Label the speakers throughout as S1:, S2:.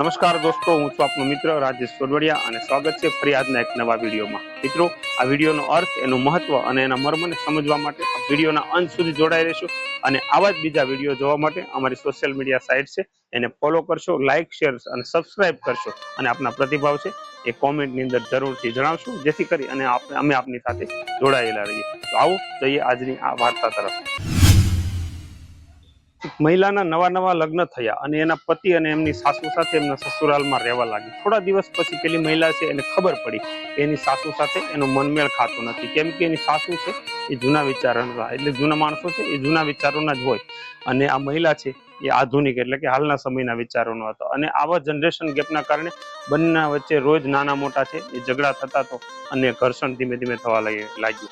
S1: નમસ્કાર દોસ્તો, હું છું આપનો મિત્ર રાજેશ સોડવડિયા અને સ્વાગત છે ફરી આજના એક નવા વિડીયોમાં. મિત્રો, આ વિડીયોનો અર્થ, એનું મહત્વ અને એના મર્મને સમજવા માટે આ વિડીયોના અંત સુધી જોડાઈ રહેશો અને આવા જ બીજા વીડિયો જોવા માટે અમારી સોશિયલ મીડિયા સાઇટ છે, એને ફોલો કરશો, લાઇક, શેર અને સબસ્ક્રાઇબ કરશો. અને આપના પ્રતિભાવ છે, એ કોમેન્ટની અંદર જરૂરથી જણાવશો, જેથી કરી અને અમે આપની સાથે જોડાયેલા રહીએ. તો આવો, જઈએ આજની આ વાર્તા તરફ. મહિલાના નવા નવા લગ્ન થયા અને એના પતિ અને એમની સાસુ સાથે એમના સસુરાલમાં રહેવા લાગી. થોડા દિવસ પછી પેલી મહિલા છે એને ખબર પડી એની સાસુ સાથે એનો મનમેળ ખાતો નથી. કેમ કે એની સાસુ છે એ જૂના વિચારોના, એટલે જૂના માણસો છે એ જૂના વિચારોના જ હોય. અને આ મહિલા છે એ આધુનિક એટલે કે હાલના સમયના વિચારોનો હતો. અને આવા જનરેશન ગેપના કારણે બંનેના વચ્ચે રોજ નાના મોટા છે એ ઝઘડા થતા તો અને ઘર્ષણ ધીમે ધીમે થવા લાગી- લાગ્યું.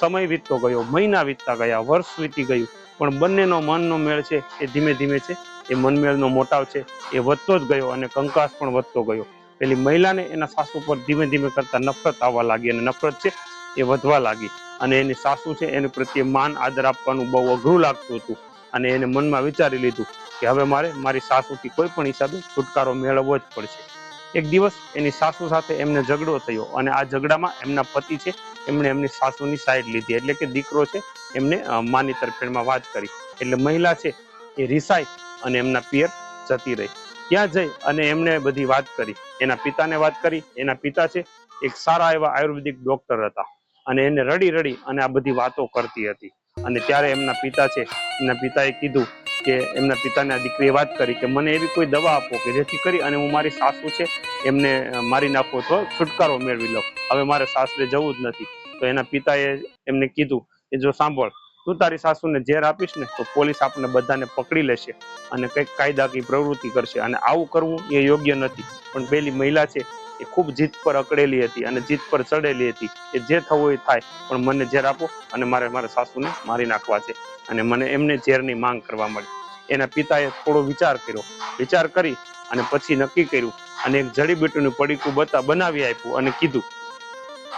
S1: સમય વીતતો ગયો, મહિના વીતતા ગયા, વર્ષ વીતી ગયું. પણ બંનેનો મનનો મેળ છે એ ધીમે ધીમે છે. એ મનમેળનો મોટાવ છે, એ વધતો જ ગયો અને કંકાસ પણ વધતો ગયો. પેલી મહિલાને એના સાસુ પર ધીમે ધીમે કરતા નફરત આવવા લાગી અને નફરત છે એ વધવા લાગી. અને એની સાસુ છે એની પ્રત્યે માન આદર આપવાનું બહુ અઘરું લાગતું હતું અને એને મનમાં વિચારી લીધું કે હવે મારે મારી સાસુથી કોઈ પણ હિસાબે છુટકારો મેળવવો જ પડશે. એક દિવસ એની સાસુ સાથે એમને ઝઘડો થયો અને આ ઝઘડામાં એમના પતિ છે, એમણે એમની સાસુની સાઈડ લીધી. એટલે કે દીકરો છે, એમને માની તરફેણમાં વાત કરી. એટલે મહિલા છે, એ રિસાઈ અને એમના પિયર જતી રહી. ત્યાં જઈ અને એમને બધી વાત કરી. એના પિતાને વાત કરી. એના પિતા છે, એક સારા એવા આયુર્વેદિક ડોક્ટર હતા. અને એને રડી રડી અને આ બધી વાતો કરતી હતી. અને ત્યારે એમના પિતા છે, એમના પિતાએ કીધું કે એમના પિતાને દીકરીએ વાત કરી કે મને એવી કોઈ દવા આપો કે જેથી કરી અને હું મારી સાસુ છે, એમને મારી નાખો તો છુટકારો મેળવી લઉં. હવે મારે સાસરે જવું જ નથી. તો એના પિતાએ એમને કીધું કે જો સાંભળ, તું તારી સાસુને ઝેર આપીશ ને તો પોલીસ આપણને બધાને પકડી લેશે અને કંઈક કાયદાકીય પ્રવૃત્તિ કરશે. અને આવું કરવું એ યોગ્ય નથી. પણ પેલી મહિલા છે એ ખૂબ જીત પર અકળેલી હતી અને જીત પર ચડેલી હતી કે જે થવું એ થાય. પણ મને ઝેર આપો અને મારે મારા સાસુને મારી નાખવા છે અને મને એમને ઝેરની માંગ કરવા મળી. એના પિતાએ થોડો વિચાર કર્યો. વિચાર કરી અને પછી નક્કી કર્યું અને એક જડીબીટીનું પડીકું બતા બનાવી આપ્યું અને કીધું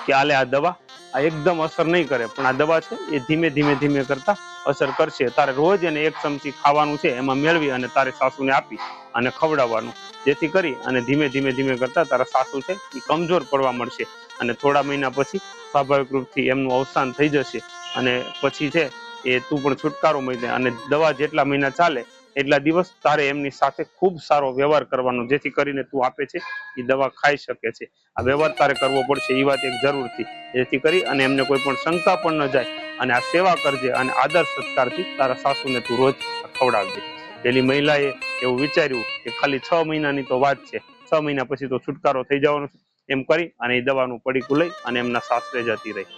S1: કે આલે આ દવા. આ એકદમ અસર નહીં કરે, પણ આ દવા છે એ ધીમે ધીમે ધીમે કરતા અસર કરશે. તારે રોજ એને એક ચમચી ખાવાનું છે, એમાં મેળવી અને તારે સાસુને આપી અને ખવડાવવાનું. જેથી કરી અને ધીમે ધીમે ધીમે કરતા તારા સાસુ છે એ કમજોર પડવા મળશે અને થોડા મહિના પછી સ્વાભાવિક રૂપથી એમનું અવસાન થઈ જશે. અને પછી છે એ તું પણ છુટકારો મળી અને દવા જેટલા મહિના ચાલે એટલા દિવસ તારે એમની સાથે ખૂબ સારો વ્યવહાર કરવાનો. જેથી કરીને તું આપે છે એ દવા ખાઈ શકે છે. આ વ્યવહાર તારે કરવો પડશે, એ વાત એક જરૂરથી જેથી કરી અને એમને કોઈ પણ શંકા પણ ન જાય. અને આ સેવા કરજે અને આદર સત્કારથી તારા સાસુને તું રોજ ખવડાવજે. પેલી મહિલાએ એવું વિચાર્યું કે ખાલી છ મહિનાની તો વાત છે. છ મહિના પછી તો છુટકારો થઈ જવાનો એમ કરી અને એ દવાનું પડીકું લઈ અને એમના સાસરે જતી રહી.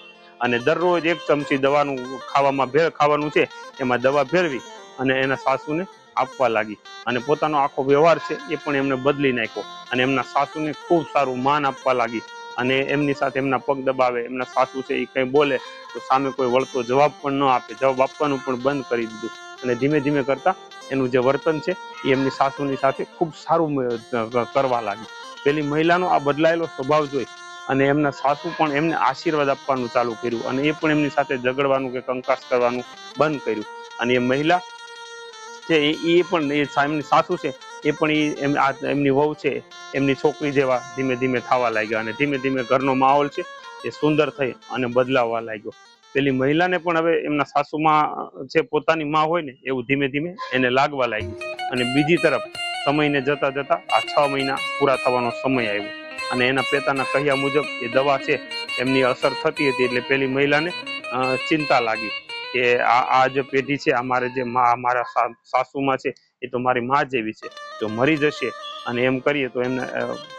S1: અને દરરોજ એક ચમચી દવાનું ખાવામાં ભેળ ખાવાનું છે, એમાં દવા ભેળવી અને એના સાસુને આપવા લાગી. અને પોતાનો આખો વ્યવહાર છે એ પણ એમને બદલી નાખ્યો અને એમના સાસુને ખૂબ સારું માન આપવા લાગી. અને એમની સાથે એમના પગ દબાવે, એમના સાસુ છે એ કંઈ બોલે, તો સામે કોઈ વળતો જવાબ પણ ન આપે. જવાબ આપવાનું પણ બંધ કરી દીધું. અને ધીમે ધીમે કરતા એનું જે વર્તન છે એ એમની સાસુની સાથે ખૂબ સારું કરવા લાગ્યું. પેલી મહિલાનો આ બદલાયેલો સ્વભાવ જોઈ અને એમના સાસુ પણ એમને આશીર્વાદ આપવાનું ચાલુ કર્યું અને એ પણ એમની સાથે ઝઘડવાનું કે કંકાસ કરવાનું બંધ કર્યું. અને એ મહિલા છે એ પણ એ એમની સાસુ છે એ પણ એમ એમની વહુ છે, એમની છોકરી જેવા ધીમે ધીમે થવા લાગ્યા અને ધીમે ધીમે ઘરનો માહોલ છે એ સુંદર થઈ અને બદલાવવા લાગ્યો. પેલી મહિલાને પણ હવે એમના સાસુમાં જે પોતાની માં હોય ને એવું ધીમે ધીમે એને લાગવા લાગ્યું. અને બીજી તરફ સમયને જતા જતા આ છ મહિના પૂરા થવાનો સમય આવ્યો. અને એના પિતાના કહ્યા મુજબ એ દવા છે, એમની અસર થતી હતી એટલે પેલી મહિલાને ચિંતા લાગી. કે આ આ જે પેઢી છે, અમારે જે મારા સાસુમાં છે, એ તો મારી મા જેવી છે. જો મરી જશે અને એમ કરીએ તો એમને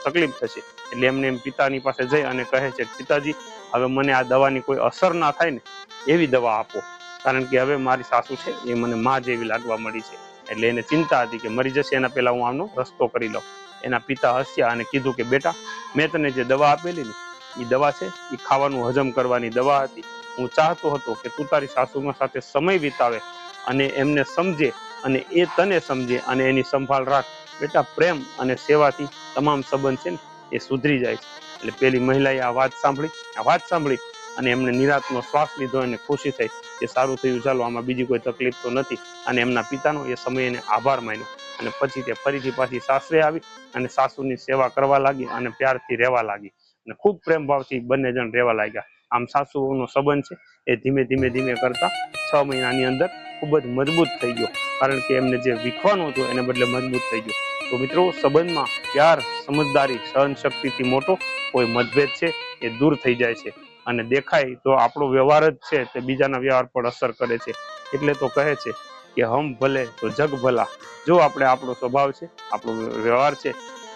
S1: તકલીફ થશે. એટલે એમને એમ પિતાની પાસે જઈ અને કહે છે, પિતાજી, હવે મને આ દવાની કોઈ અસર ના થાય ને, એવી દવા આપો. કારણ કે હવે મારી સાસુ છે, એ મને મા જેવી લાગવા મળી છે. એટલે એને ચિંતા હતી કે મરી જશે એના પહેલા હું આમનો રસ્તો કરી લઉં. એના પિતા હસ્યા અને કીધું કે, બેટા, મેં તને જે દવા આપેલી ને એ દવા છે એ ખાવાનું હજમ કરવાની દવા હતી. હું ચાહતો હતો કે તું તારી સાસુમાં સાથે સમય વિતાવે અને એમને સમજે અને એ તને સમજે અને એની સંભાળ રાખ. બેટા, પ્રેમ અને સેવાથી તમામ સંબંધ છે ને એ સુધરી જાય છે. એટલે પેલી મહિલાએ આ વાત સાંભળી, આ વાત સાંભળી અને એમને નિરાતનો શ્વાસ લીધો અને ખુશી થઈ કે સારું થયું, ચાલો, આમાં બીજી કોઈ તકલીફ તો નથી. અને એમના પિતાનો એ સમયે એને આભાર માન્યો. અને પછી તે ફરીથી પાછી સાસરે આવી અને સાસુની સેવા કરવા લાગી અને પ્યારથી રહેવા લાગી. અને ખૂબ પ્રેમ ભાવથી બંને જણ રહેવા લાગ્યા. આમ સાસુઓનો સંબંધ છે, એ ધીમે ધીમે ધીમે કરતા છ મહિનાની અંદર ખૂબ જ મજબૂત થઈ ગયો. કારણ કે એમને જે વીખવાનું હતું, એને બદલે મજબૂત થઈ ગયો. તો મિત્રો, સંબંધમાં પ્યાર, સમજદારી સહન શક્તિથી મોટો કોઈ મતભેદ છે, એ દૂર થઈ જાય છે. અને દેખાય તો આપણો વ્યવહાર જ છે, તે બીજાના વ્યવહાર પર અસર કરે છે. એટલે તો કહે છે કે, હમ ભલે તો જગ ભલા. જો આપણે આપણો સ્વભાવ છે, આપણો વ્યવહાર છે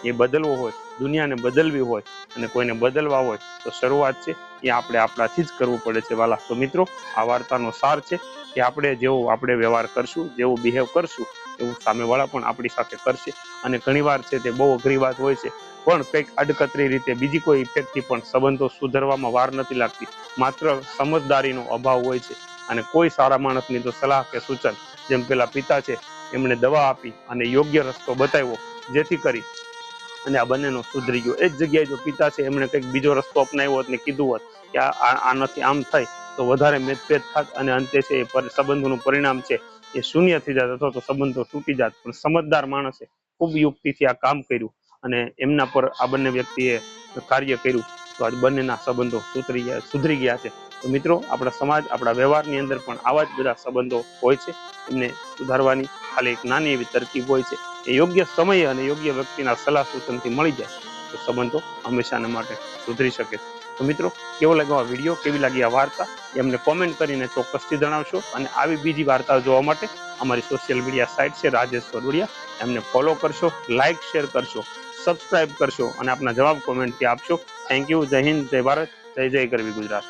S1: એ બદલવો હોય, દુનિયાને બદલવી હોય અને કોઈને બદલવા હોય, તો શરૂઆત છે એ આપણે આપણાથી જ કરવું પડે છે વાલા. તો મિત્રો, આ વાર્તાનો સાર છે કે આપણે જેવો આપણે વ્યવહાર કરશું, જેવો બિહેવ કરશું, એવું સામેવાળા પણ આપણી સાથે કરશે. અને ઘણીવાર છે તે બહુ અઘરી વાત હોય છે, પણ કંઈક અડકતરી રીતે બીજી કોઈ ઇફેક્ટથી પણ સંબંધો સુધરવામાં વાર નથી લાગતી. માત્ર સમજદારીનો અભાવ હોય છે. અને કોઈ સારા માણસની તો સલાહ કે સૂચન, જેમ પેલા પિતા છે, એમણે દવા આપી અને યોગ્ય રસ્તો બતાવ્યો, જેથી કરી અને આ બંનેનો સુધરી ગયો. એ જ જગ્યાએ જો પિતા છે, એમણે કંઈક બીજો રસ્તો અપનાવ્યો હોત ને કીધું હોત કે આ- આનાથી આમ થાય, તો વધારે મેદભેદ થાત અને અંતે છે એ સંબંધોનું પરિણામ છે એ શૂન્ય થઈ જાત અથવા તો સંબંધો તૂટી જાત. પણ સમજદાર માણસે ખૂબ યુક્તિથી આ કામ કર્યું અને એમના પર આ બંને વ્યક્તિએ કાર્ય કર્યું. તો આજ બંનેના સંબંધો સુધરી ગયા સુધરી ગયા છે. તો મિત્રો, આપણા સમાજ, આપણા વ્યવહારની અંદર પણ આવા જ બધા સંબંધો હોય છે. એમને સુધારવાની ખાલી એક નાની એવી તરકીબ હોય છે. યોગ્ય સમયે અને યોગ્ય વ્યક્તિના સલાહ સૂચનથી મળી જાય, તો સંબંધો હંમેશાને માટે સુધરી શકે છે. તો મિત્રો, કેવો લાગ્યો આ વીડિયો? કેવી લાગી આ વાર્તા? એ અમને કોમેન્ટ કરીને ચોક્કસથી જણાવશો અને આવી બીજી વાર્તાઓ જોવા માટે અમારી સોશિયલ મીડિયા સાઇટ છે રાજેશ વરવડિયા એમને ફોલો કરશો લાઇક શેર કરશો સબસ્ક્રાઇબ કરશો અને આપના જવાબ કોમેન્ટથી આપશો. થેન્ક યુ જય હિન્દ, જય ભારત, જય જય ગરવી ગુજરાત.